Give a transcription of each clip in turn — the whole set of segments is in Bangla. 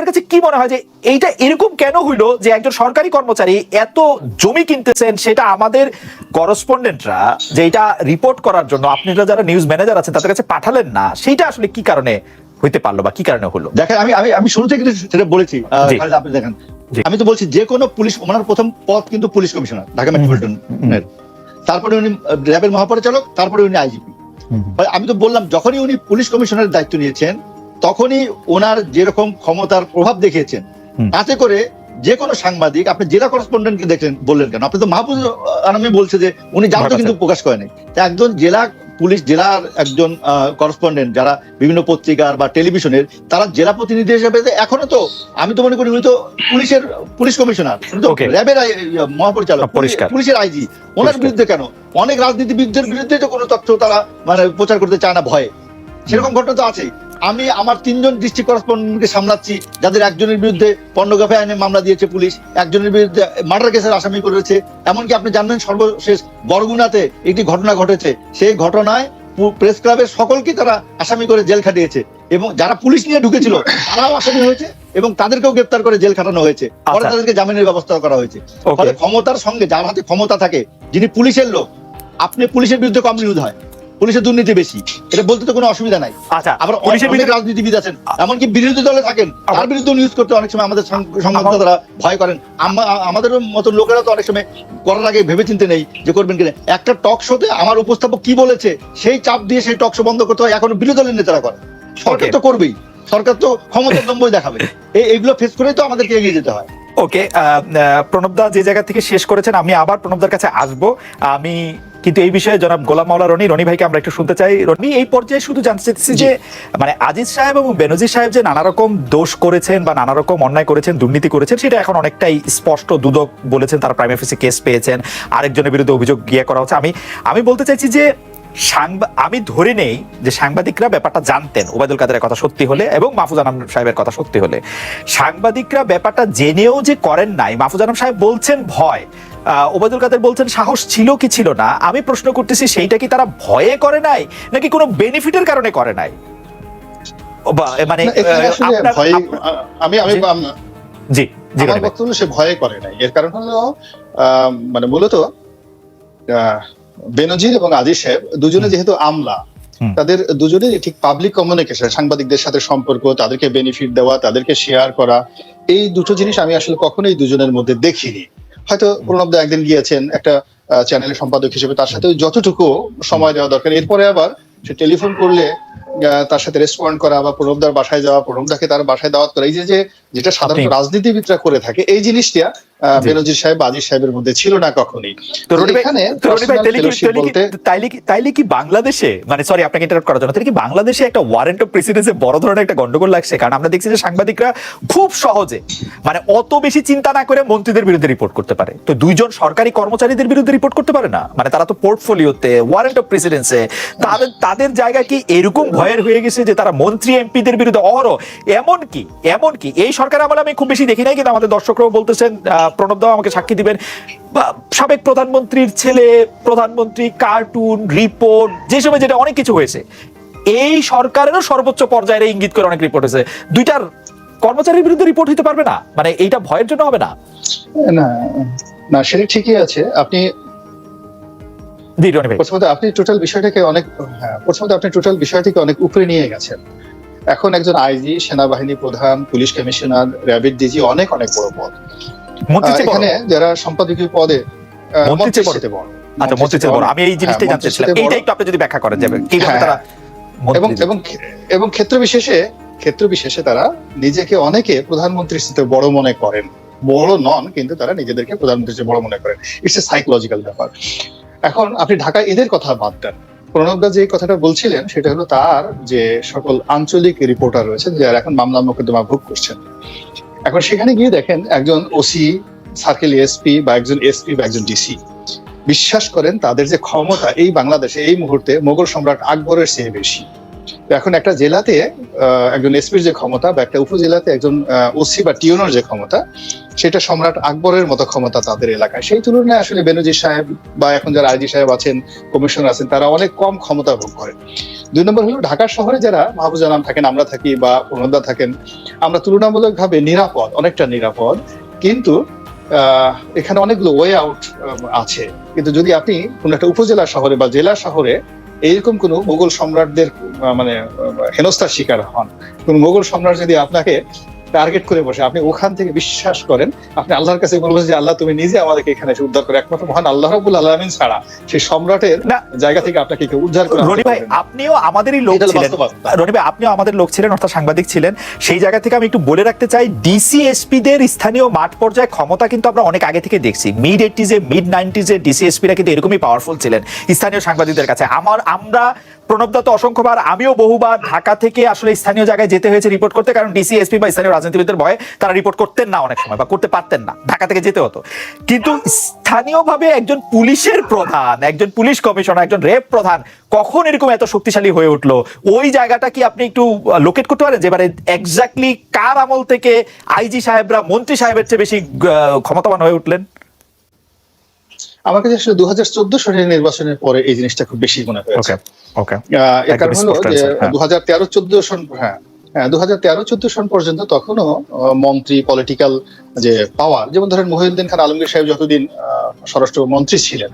আপনার কাছে কি মনে হয় যে এইটা এরকম কেন হইল যে একজন সরকারি কর্মচারী এত জমি কিনতেছেন সেটা আমাদের করসপন্ডেন্টরা যে এটা রিপোর্ট করার জন্য আপনারা যারা নিউজ ম্যানেজার আছেন তাদের কাছে পাঠালেন না সেটা আসলে কি কারণে হইতে পারল বা কি কারণে হলো? দেখেন আমি আমি আমি শুরু থেকে সেটা বলেছি আপনি দেখেন। আমি তো বলছি যে কোনো পুলিশ ওনার প্রথম পদ কিন্তু পুলিশ কমিশনার ঢাকা মেট্রোপলিটন তারপরে উনি র্যাবের মহাপরিচালক তারপরে উনি আইজিপি। আমি তো বললাম যখনই উনি পুলিশ কমিশনারের দায়িত্ব নিয়েছেন তখনই ওনার যেরকম ক্ষমতার প্রভাব দেখিয়েছেন তাতে করে যে কোনো সাংবাদিক আপনি জেলা করেসপন্ডেন্টকে দেখলেন বললেন কেন? আপনি তো মাহফুজ আনামি বলছে যে উনি যাও তো ঢাকা কিন্তু প্রকাশ করেনি। তা একজন জেলা পুলিশ জেলার একজন করেসপন্ডেন্ট যারা বিভিন্ন পত্রিকার বা টেলিভিশনের তারা জেলা প্রতিনিধি হিসেবে এখনও তো আমি তো মনে করি উনি তো পুলিশের পুলিশ কমিশনার. র্যাবের ইয়ে, মহাপরিচালক। পুলিশের আইজি। ওনার। বিরুদ্ধে কেন? অনেক রাজনীতিবিদদের বিরুদ্ধে তো কোনো তথ্য তারা মানে প্রচার করতে চায় না ভয়ে। সেরকম ঘটনা তো আছে আমি আমার তিনজন ডিস্ট্রিক্ট করেসপন্ডেন্টকে সামলাচ্ছি যাদের একজনের বিরুদ্ধে পর্নোগ্রাফি আইনে মামলা দিয়েছে পুলিশ একজনের বিরুদ্ধে মার্ডার কেসের আসামি করেছে। এমনকি আপনি জানবেন সর্বশেষ বরগুনাতে একটি ঘটনা ঘটেছে। সেই ঘটনায় প্রেস ক্লাবের সকলকে তারা আসামি করে জেল খাটিয়েছে এবং যারা পুলিশ নিয়ে ঢুকেছিল তারাও আসামি হয়েছে এবং তাদেরকেও গ্রেপ্তার করে জেল খাটানো হয়েছে। পরে আচ্ছা। তাদেরকে জামিনের ব্যবস্থা করা হয়েছে। ফলে ক্ষমতার সঙ্গে যার হাতে ক্ষমতা থাকে যিনি পুলিশের লোক আপনি পুলিশের বিরুদ্ধে কম নিউজ হয়। পুলিশের দুর্নীতি বেশি। এটা বলতে তো কোনো অসুবিধা নাই। আচ্ছা আবার অনেক রাজনীতিবিদ আছেন। এমনকি বিরোধী দলে থাকেন। তার বিরুদ্ধে নিউজ করতে অনেক সময় আমাদের সংবাদদাতারা ভয় করেন। আমাদের মতো লোকেরা তো অনেক সময় করার আগে ভেবে চিন্তে নেই যে করবেন কিনা। একটা টক শোতে আমার উপস্থাপক কি বলেছে সেই চাপ দিয়ে সেই টক শো বন্ধ করতে হয়। এখন বিরোধী দলের নেতারা করে সরকার তো করবেই। সরকার তো ক্ষমতার দম্বই দেখাবে। এই এইগুলো ফেস করেই তো আমাদেরকে এগিয়ে যেতে হয়। ওকে প্রণবদা যে জায়গা থেকে শেষ করেছেন আমি আবার প্রণবদার কাছে আসব। আমি কিন্তু এই বিষয়ে জনাব গোলাম মাওলা রনি রনি ভাইকে আমরা একটু শুনতে চাই। রনি এই পর্যায়ে শুধু জানতে চাইছি যে মানে আজিজ সাহেব এবং বেনজির সাহেব যে নানা রকম দোষ করেছেন বা নানা রকম অন্যায় করেছেন দুর্নীতি করেছেন সেটা এখন অনেকটাই স্পষ্ট দুদক বলেছেন তারা প্রাইম অফিসে কেস পেয়েছেন আরেকজনের বিরুদ্ধে অভিযোগ গিয়ে করা হচ্ছে। আমি আমি বলতে চাইছি যে আমি ধরে নেই যে সাংবাদিকরা ব্যাপারটা জানতেন ওবায়দুল কাদেরের কথা সত্যি হলে এবং মাহফুজ আনাম সাহেবের কথা সত্যি হলে। সাংবাদিকরা ব্যাপারটা জেনেও যে করেন নাই মাহফুজ আনাম সাহেব বলছেন ভয় ওবায়দুল কাদের বলছেন সাহস ছিল কি ছিল না? আমি প্রশ্ন করতেছি সেইটা কি তারা ভয়ে করে নাই নাকি কোনো বেনিফিটের কারণে করে নাই? মানে আমি আমি জি। আমার বক্তব্য সে ভয়ে করে নাই। এর কারণ হলো মানে মূলত বেনজির এবং আজিজ সাহেব দুজনে যেহেতু আমলা তাদের দুজনেই ঠিক পাবলিক কমিউনিকেশন সাংবাদিকদের সাথে সম্পর্ক তাদেরকে বেনিফিট দেওয়া তাদেরকে শেয়ার করা এই দুটো জিনিস আমি আসলে কখনোই দুজনের মধ্যে দেখিনি। হয়তো প্রণবদা একদিন গিয়েছেন একটা চ্যানেলের সম্পাদক হিসেবে, তার সাথে যতটুকু সময় দেওয়া দরকার। এরপরে আবার সে টেলিফোন করলে তার সাথে রেসপন্ড করা বা প্রণবদার বাসায় যাওয়া প্রণবদাকে তার বাসায় দাওয়াত করা এই যে যেটা সাধারণত আপনি- রাজনীতিবিদরা করে থাকে এই জিনিসটা বেনজির সাহেব বা আজিজ সাহেবের মধ্যে ছিল না কখনোই। তাইলে কি- তাইলে বাংলাদেশে মানে সরি আপনাকে ইন্টারাপ্ট করার জন্য তাহলে কি বাংলাদেশে একটা ওয়ারেন্ট অফ প্রেসিডেন্সে বড় ধরনের একটা গন্ডগোল লাগছে? কারণ আমরা দেখছি যে সাংবাদিকরা খুব সহজে মানে অত বেশি চিন্তা না করে মন্ত্রীদের বিরুদ্ধে রিপোর্ট করতে পারে। তো দুইজন সরকারি কর্মচারীদের বিরুদ্ধে রিপোর্ট করতে পারে না? মানে তারা তো পোর্টফোলিওতে ওয়ারেন্ট অফ প্রেসিডেন্সে তাদের তাদের জায়গা কি এরকম ভয়ের হয়ে গেছে যে তারা মন্ত্রী এমপিদের বিরুদ্ধে অহরহ। এমন কি এই সরকার আমলে আমি খুব বেশি দেখি নাই কিন্তু আমাদের দর্শকরাও বলতেছেন আহ, প্রণব দাও আমাকে সাক্ষী দিবেন। সাবেক প্রধানমন্ত্রীর ছেলে প্রধানমন্ত্রী কার্টুন রিপোর্ট যে সময় যেটা অনেক কিছু হয়েছে এই সরকারেরও সর্বোচ্চ পর্যায়ে ইঙ্গিত করে অনেক রিপোর্ট হয়েছে। দুইটার কর্মচারীর বিরুদ্ধে রিপোর্ট হতে পারবে না? মানে এইটা ভয়ের জন্য হবে না? না না সেটা ঠিকই আছে। আপনি জি রনি ভাই প্রথমত আপনি টোটাল বিষয়টাকে অনেক হ্যাঁ প্রথমত আপনি টোটাল বিষয়টিকে অনেক উপরে নিয়ে গেছেন। এখন একজন আইজি সেনাবাহিনী প্রধান পুলিশ কমিশনার র্যাবিট ডিজি অনেক অনেক বড় পদ। এখানে যারা সম্পাদকীয় পদে বড়? আচ্ছা মন্ত্রী চেয়ে বড়। আমি এই জিনিসটাই এইটা একটু আপনি যদি ব্যাখ্যা করেন যাবে। কীভাবে হ্যাঁ, তারা এবং এবং এবং ক্ষেত্র বিশেষে ক্ষেত্র বিশেষে তারা নিজেকে অনেকে প্রধানমন্ত্রীর সাথে বড় মনে করেন। বড় নন কিন্তু তারা নিজেদেরকে প্রধানমন্ত্রীর বড় মনে করেন। ইটস এ সাইকোলজিক্যাল ব্যাপার। এখন আপনি ঢাকা এদের কথা বাদ দেন। প্রণবদা যে কথাটা বলছিলেন, সেটা হলো তার যে সকল আঞ্চলিক রিপোর্টার রয়েছেন যারা এখন মামলা মোকদ্দমা ভোগ করছেন। এখন সেখানে গিয়ে দেখেন একজন ওসি সার্কেল এসপি বা একজন এসপি বা একজন ডিসি বিশ্বাস করেন তাদের যে ক্ষমতা এই বাংলাদেশে এই মুহূর্তে মোগল সম্রাট আকবরের চেয়ে বেশি। এখন একটা জেলাতে একজন এসপির যে ক্ষমতা বা একটা উপজেলাতে একজন ওসি বা টিউনোর যে ক্ষমতা, সেটা সম্রাট আকবরের মতো ক্ষমতা তাদের এলাকায়। সেই তুলনায় আসলে বেনজির সাহেব বা এখন যারা আইজি সাহেব আছেন, কমিশনার আছেন, তারা অনেক কম ক্ষমতা ভোগ করেন দুই নম্বর হলো ঢাকা শহরে যারা মাহবুজ আলম থাকেন, আমরা থাকি বা প্রণোদা থাকেন, আমরা তুলনামূলকভাবে নিরাপদ, অনেকটা নিরাপদ। কিন্তু এখানে অনেকগুলো ওয়ে আউট আছে। কিন্তু যদি আপনি কোনো একটা উপজেলা শহরে বা জেলা শহরে এইরকম কোনো মোগল সম্রাটদের মানে হেনস্থার শিকার হন। কোন মোগল সম্রাট যদি আপনাকে টার্গেট করে বসে। আপনি ওখান থেকে বিশ্বাস করেন আপনি আল্লাহর কাছে বলবেন যে আল্লাহ তুমি নিজে আমাদেরকে এখানে এসে উদ্ধার করে। একমাত্র মহান আল্লাহ রাবুল আলমিন ছাড়া সেই সম্রাটের জায়গা থেকে আপনাকে কেউ উদ্ধার করে রনি ভাই আপনিও আমাদেরই লোক ছিলেন। রনি ভাই আপনিও আমাদের লোক ছিলেন অর্থাৎ সাংবাদিক ছিলেন। সেই জায়গা থেকে আমি একটু বলে রাখতে চাই ডিসিএসপি দের স্থানীয় মাঠ পর্যায়ে ক্ষমতা কিন্তু আমরা অনেক আগে থেকে দেখছি। মিড এইটিজে মিড নাইনটিজে ডিসিএসপিরা কিন্তু এরকমই পাওয়ারফুল ছিলেন স্থানীয় সাংবাদিকদের কাছে। আমার আমরা প্রণবদা তো অসংখ্যবার আমিও বহুবার ঢাকা থেকে আসলে স্থানীয় জায়গায় যেতে হয়েছে রিপোর্ট করতে কারণ ডিসিএসপি বা স্থানীয় রাজনীতিবিদদের ভয়ে তারা রিপোর্ট করতেন না অনেক সময় বা করতে পারতেন না। ঢাকা থেকে যেতে হতো। কিন্তু স্থানীয়ভাবে একজন পুলিশের প্রধান একজন পুলিশ কমিশনার একজন রেপ প্রধান কখন এরকম এত শক্তিশালী হয়ে উঠল? ওই জায়গাটা কি আপনি একটু লোকেট করতে পারেন? যে এবারে এক্স্যাক্টলি কার আমল থেকে আইজি সাহেবরা মন্ত্রী সাহেবের চেয়ে বেশি ক্ষমতাবান হয়ে উঠলেন? আমার কাছে আসলে দু হাজার চোদ্দ সালের নির্বাচনের পরে এই জিনিসটা খুব বেশি মনে হয়েছে। ওকে ওকে আহ, এর কারণ হলো যে হ্যাঁ। দু হাজার তেরো চোদ্দ সন হ্যাঁ দু হাজার তেরো, চোদ্দ সন পর্যন্ত তখনও মন্ত্রী পলিটিক্যাল যে পাওয়ার যেমন ধরেন মহিউদ্দিন খান আলমগীর সাহেব যতদিন স্বরাষ্ট্র মন্ত্রী ছিলেন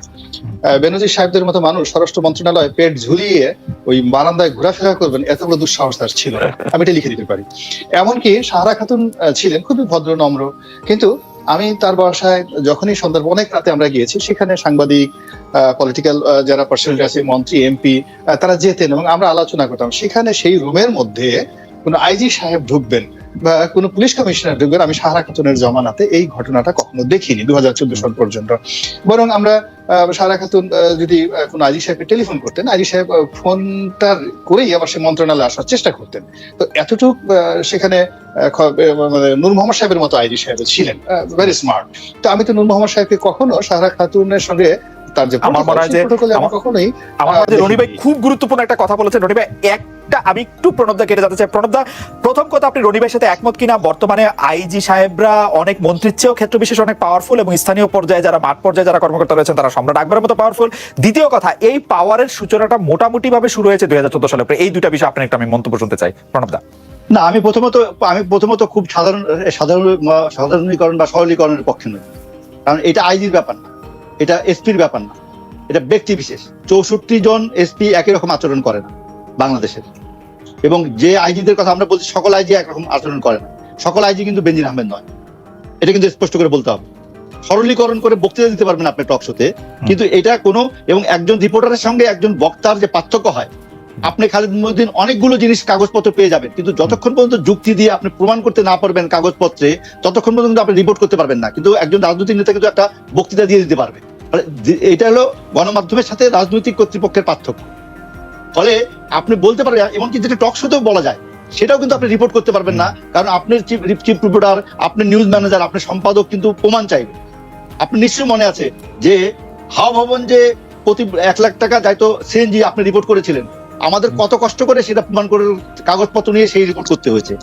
বেনজির সাহেবদের মতো মানুষ স্বরাষ্ট্র মন্ত্রণালয়ে পেট ঝুলিয়ে ওই বারান্দায় ঘোরাফেরা করবেন, এত বড় দুঃসাহস তার ছিল আমি এটা লিখে দিতে পারি। এমনকি সাহারা খাতুন ছিলেন, খুবই ভদ্র, নম্র। কিন্তু আমি তার বাসায় যখনই সন্ধ্যার অনেক রাতে আমরা গিয়েছি, সেখানে সাংবাদিক পলিটিক্যাল যারা পার্সোনালিটি আছে মন্ত্রী এমপি তারা যেতেন এবং আমরা আলোচনা করতাম। সেখানে সেই রুমের মধ্যে কোনো আইজি সাহেব ঢুকবেন বা কোনো পুলিশ কমিশনার ঢুকবেন আমি সাহারা খাতুনের জমানাতে এই ঘটনাটা কখনো দেখিনি দু হাজার চোদ্দ সাল পর্যন্ত। বরং আমরা সাহারা খাতুন যদি কোনো আইজি সাহেবকে টেলিফোন করতেন আইজি সাহেব ফোনটা করেই আবার সে মন্ত্রণালয়ে আসার চেষ্টা করতেন। তো এতটুকু সেখানে আহ, মানে নূর মোহাম্মদ সাহেবের মতো আইজি সাহেব ছিলেন ভেরি স্মার্ট তো আমি তো নূর মোহাম্মদ সাহেবকে কখনো সাহারা খাতুনের সঙ্গে তার যে আমার মনে হয় যে- কখনোই আমার মনে হয় রনি ভাই খুব গুরুত্বপূর্ণ একটা কথা বলেছেন। রনি ভাই একটা আমি একটু প্রণবদা কেটে যেতে চাই। প্রণবদা প্রথম কথা আপনি রনি ভাইয়ের সাথে একমত কিনা? বর্তমানে আইজি সাহেবরা অনেক মন্ত্রীর চেয়েও ক্ষেত্র বিশেষ অনেক পাওয়ারফুল এবং স্থানীয় পর্যায়ে যারা মাঠ পর্যায়ে যারা কর্মকর্তা রয়েছেন তারা সম্রাট আকবরের মতো পাওয়ারফুল দ্বিতীয় কথা এই পাওয়ারের সূচনাটা মোটামুটি ভাবে শুরু হয়েছে দুই হাজার চোদ্দ সালে এই দুটা বিষয় আপনার একটু আমি মন্তব্য শুনতে চাই। প্রণবদা না আমি প্রথমত আমি প্রথমত খুব সাধারণ সাধারণ সাধারণীকরণ বা সরলীকরণের পক্ষে নই। কারণ এটা আইজির ব্যাপার না। এটা এসপির ব্যাপার না। এটা ব্যক্তি বিশেষ। চৌষট্টি জন এসপি একই রকম আচরণ করে না বাংলাদেশের। এবং যে আইজিদের কথা আমরা বলছি সকল আইজি একরকম আচরণ করে না। সকল আইজি কিন্তু বেঞ্জিন আহমেদ নয়। এটা কিন্তু স্পষ্ট করে বলতে হবে। সরলীকরণ করে বক্তৃতা দিতে পারবেন আপনি টক শোতে। কিন্তু এটা কোনো এবং একজন রিপোর্টারের সঙ্গে একজন বক্তার যে পার্থক্য হয় আপনি খালিদ মহিউদ্দিন অনেকগুলো জিনিস কাগজপত্র পেয়ে যাবেন কিন্তু যতক্ষণ পর্যন্ত যুক্তি দিয়ে আপনি প্রমাণ করতে না পারবেন কাগজপত্রে ততক্ষণ পর্যন্ত আপনি রিপোর্ট করতে পারবেন না। কিন্তু একজন রাজনৈতিক নেতা কিন্তু একটা বক্তৃতা দিয়ে দিতে পারবে। এটা হলো গণমাধ্যমের সাথে রাজনৈতিক কর্তৃপক্ষের পার্থক্য। ফলে আপনি বলতে পারবেন এমনকি যেটা টক শোতেও বলা যায় সেটাও কিন্তু আপনি রিপোর্ট করতে পারবেন না কারণ আপনার চিফ চিফ রিপোর্টার আপনার নিউজ ম্যানেজার আপনার সম্পাদক কিন্তু প্রমাণ চাইবে। আপনি নিশ্চয়ই মনে আছে যে হাওয়া ভবন যে প্রতি এক লাখ টাকা যাইতো সিএনজি আপনি রিপোর্ট করেছিলেন আমাদের কত কষ্ট করে সেটা প্রমাণ করে কাগজপত্র নিয়ে সেই রিপোর্ট করতে হয়েছে।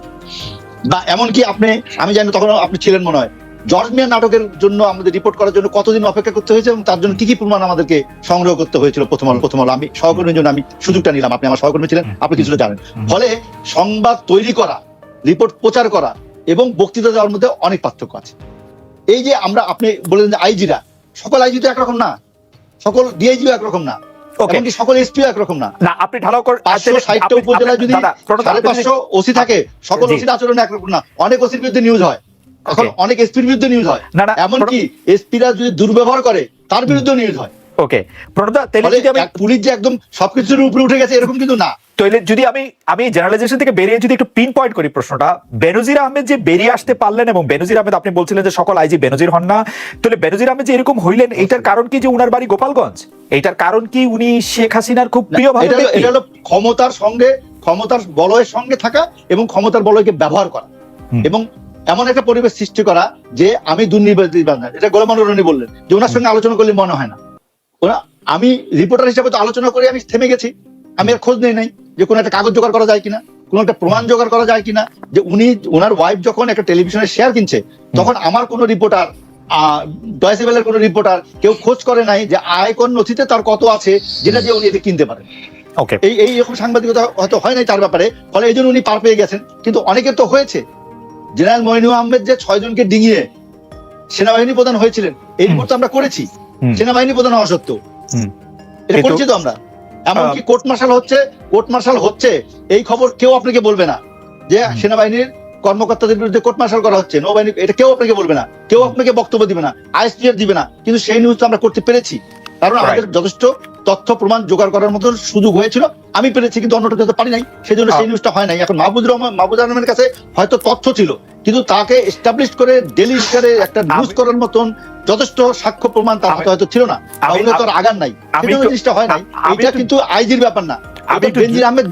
বা এমনকি আপনি আমি জানি তখন আপনি ছিলেন মনে হয় জর্জ মিয়া নাটকের জন্য আমাদের রিপোর্ট করার জন্য কতদিন অপেক্ষা করতে হয়েছে এবং তার জন্য কি কি প্রমাণ আমাদেরকে সংগ্রহ করতে হয়েছিল প্রথম আলো প্রথম আলো? আমি সহকর্মীর জন্য আমি সুযোগটা নিলাম আপনি আমার সহকর্মী ছিলেন আপনি কিছুটা জানেন। ফলে সংবাদ তৈরি করা রিপোর্ট প্রচার করা এবং বক্তৃতা দেওয়ার মধ্যে অনেক পার্থক্য আছে। এই যে আমরা আপনি বলেন যে আইজিরা সকল আইজি তো একরকম না সকল ডিআইজিও একরকম না। ওকে সকল এসপিও একরকম না। না আপনি ঢালাও করে ষাটটা উপজেলা যদি সাড়ে পাঁচশো ওসি থাকে সকল ওসির আচরণ একরকম না। অনেক ওসির বিরুদ্ধে নিউজ হয়। এখন অনেক এসপির বিরুদ্ধে নিউজ হয়। এমনকি এসপিরা যদি দুর্ব্যবহার করে তার বিরুদ্ধে নিউজ হয়। ওকে প্রণবদা তাহলে যদি আমি পুলিশ যে একদম সবকিছুর উপরে উঠে গেছে এরকম কিন্তু না। তাহলে যদি আমি আমি জেনারেলাইজেশন থেকে বেরিয়ে যদি একটু পিন পয়েন্ট করি প্রশ্নটা বেনজির আহমেদ যে বেরিয়ে আসতে পারলেন এবং বেনজির আহমেদ আপনি বলছিলেন যে সকল আইজি বেনজির হন না তাহলে বেনজির আহমেদ যে এরকম হইলেন এটার কারণ কি যে উনার বাড়ি গোপালগঞ্জ? এটার কারণ কি উনি শেখ হাসিনার খুব প্রিয় এটা হলো- ক্ষমতার সঙ্গে ক্ষমতার বলয়ের সঙ্গে থাকা এবং ক্ষমতার বলয়কে ব্যবহার করা। এবং এমন একটা পরিবেশ সৃষ্টি করা যে আমি দুর্নীতি এটা গোলাম বললেন যে ওনার সঙ্গে আলোচনা করলে মনে হয় না। ওরা আমি রিপোর্টার হিসেবে তো আলোচনা করে আমি থেমে গেছি। আমি আর খোঁজ নেই নাই যে কোনো একটা কাগজ জোগাড় করা যায় কিনা কোনো একটা প্রমাণ জোগাড় করা যায় কিনা যে উনি ওনার ওয়াইফ যখন একটা টেলিভিশনের শেয়ার কিনছে তখন আমার কোনো রিপোর্টার ডয়েসেবেলের কোনো রিপোর্টার কেউ খোঁজ করে নাই যে আয়কর নথিতে তার কত আছে যেটা দিয়ে উনি এটা কিনতে পারেন। ওকে এই এই রকম সাংবাদিকতা হয়তো হয় নাই তার ব্যাপারে ফলে এই জন্য উনি পার পেয়ে গেছেন। কিন্তু অনেকের তো হয়েছে। জেনারেল মইনুল আহমেদ যে ছয় জনকে ডিঙিয়ে সেনাবাহিনী প্রধান হয়েছিলেন এই রিপোর্ট তো আমরা করেছি। সেনাবাহিনী প্রধান হওয়া সত্ত্বেও। এটা করছি তো আমরা। এমনকি কোর্ট মার্শাল হচ্ছে কোর্ট মার্শাল হচ্ছে এই খবর কেউ আপনাকে বলবে না যে সেনাবাহিনীর কর্মকর্তাদের বিরুদ্ধে কোর্ট মার্শাল করা হচ্ছে। নৌবাহিনী এটা কেউ আপনাকে বলবে না। কেউ আপনাকে বক্তব্য দিবে না আইএসপিআর দিবে না। কিন্তু সেই নিউজটা আমরা করতে পেরেছি। কারণ আমাদের যথেষ্ট তথ্য প্রমাণ জোগাড় করার মতো সুযোগ হয়েছিল। আমি পেরেছি কিন্তু অন্যটা হতে পারি নাই। সেই জন্য সেই নিউজটা হয় নাই। এখন মাহবুব রহমান মাহবুব রহমানের কাছে হয়তো তথ্য ছিল। কিন্তু তাকে এস্টাবলিশ করে ডেলি ইস্টারে একটা নিউজ করার মতন যথেষ্ট সাক্ষ্য প্রমাণ তার হাতে হয়তো ছিল না। তাহলে তো আগার নাই। জিনিসটা হয় নাই। এটা কিন্তু আইজির ব্যাপার না। আমি বেনজির আহমেদ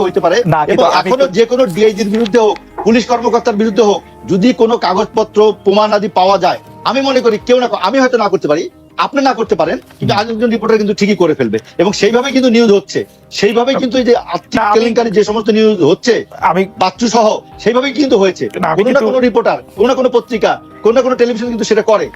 হইতে পারে। এবং এখনও যে কোনো ডিআইজির বিরুদ্ধে হোক পুলিশ কর্মকর্তার বিরুদ্ধে হোক যদি কোনো কাগজপত্র প্রমাণ আদি পাওয়া যায় আমি মনে করি কেউ না আমি হয়তো না করতে পারি আপনি না করতে পারেন কিন্তু আরেকজন রিপোর্টার কিন্তু ঠিকই করে ফেলবে। এবং সেইভাবে কিন্তু নিউজ হচ্ছে। সেইভাবে কিন্তু এই যে আর্থিক কেলেঙ্কারি যে সমস্ত নিউজ হচ্ছে আমি বাচ্চু সহ সেইভাবেই কিন্তু হয়েছে। কোনো না কোনো রিপোর্টার কোনো না কোনো পত্রিকা কোনো না কোনো টেলিভিশন কিন্তু সেটা করে।